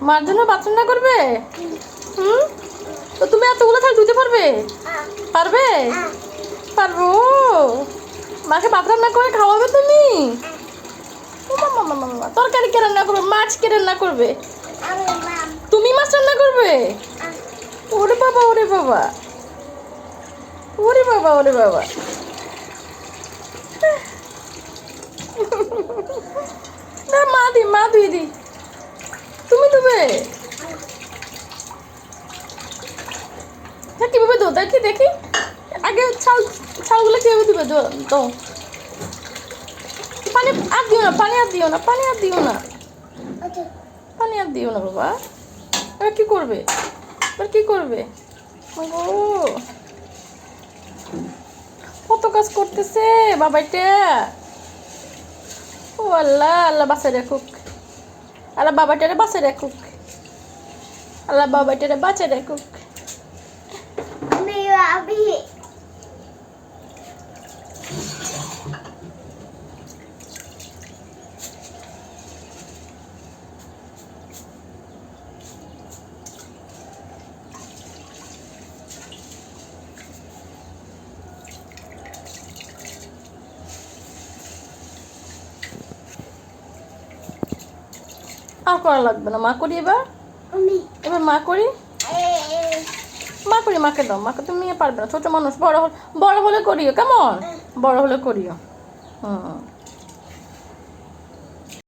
মার জন্য বাথরুম না করবে? হুম? তো তুমি এতগুলো থাল ধুতে পারবে? পারবে? পারব। মাকে বাথরুম না করে খাওয়াবে তুমি? তরকারি কে রান্না করবে? মাছ কে রান্না করবে? তুমি মাছ রান্না করবে? ওরে বাবা ওরে বাবা। ওরে বাবা ওরে বাবা। না, মা দি, মা ধুই দি। হ্যাঁ কীভাবে দো দেখি দেখি। আগে ছাল ছালগুলো কীভাবে দেবে? তো পানি আর দিও না পানি আর দিও না পানি আর দিও না। পানি আর দিও না বাবা। এবার কী করবে? এবার কী করবে? ও। কত কাজ করতেছে বাবাইটা ও আল্লাহ আল্লাহ বাসায় রাখুক। আল্লাহ বাবাটারে বাসায় রাখুক। আল্লাহ বাবাটারে বাঁচায় রাখুক আর করা লাগবে না। মা করি এবার। এবার মা করি। মা করি মাকে দাও। মাকে তুমি পারবে না। ছোট মানুষ বড় হলে বড় হলে করিও কেমন? বড় হলে করিও। হুম।